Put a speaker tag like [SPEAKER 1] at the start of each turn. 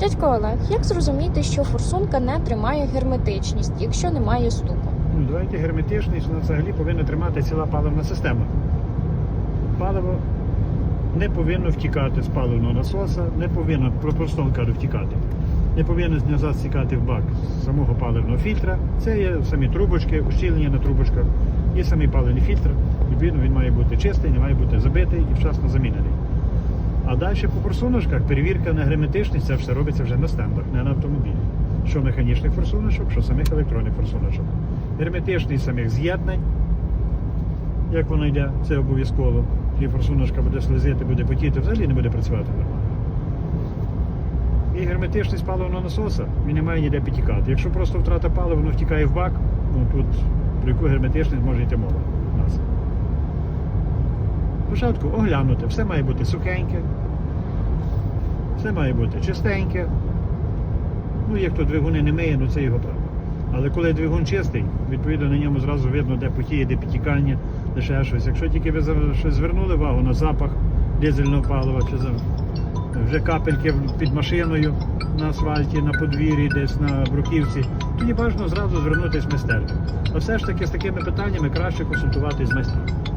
[SPEAKER 1] Дядько Олег, як зрозуміти, що форсунка не тримає герметичність, якщо немає стуку?
[SPEAKER 2] Ну, давайте герметичність вона взагалі повинна тримати ціла паливна система. Паливо не повинно втікати з паливного насоса, не повинно, кажу, втікати. Не повинно назад стікати в бак самого паливного фільтра. Це є самі трубочки, ущільнення на трубочках. Є самий паливний фільтр. Відповідно, він має бути чистий, не має бути забитий і вчасно замінений. А далі по форсуночках перевірка на герметичність, це все робиться вже на стендах, не на автомобілі. Що механічних форсуночок, що самих електронних форсуночок. Герметичність самих з'єднань, як воно йде, це обов'язково. І форсуночка буде слизити, буде потіти, взагалі не буде працювати нормально. І герметичність паливного насоса він не має ніде підтікати. Якщо просто втрата палива, воно втікає в бак, ну тут про яку герметичність може йти мова. Спочатку оглянути, все має бути сухеньке, все має бути чистеньке. Ну, як то двигуни не миє, ну це його право. Але коли двигун чистий, відповідно на ньому зразу видно, де потіє, де підтікання, де ще щось. Якщо тільки ви щось звернули увагу на запах дизельного палива, чи вже капельки під машиною на асфальті, на подвір'ї, десь на бруківці, тоді бажано зразу звернутися в майстерню. А все ж таки з такими питаннями краще консультуватись з майстром.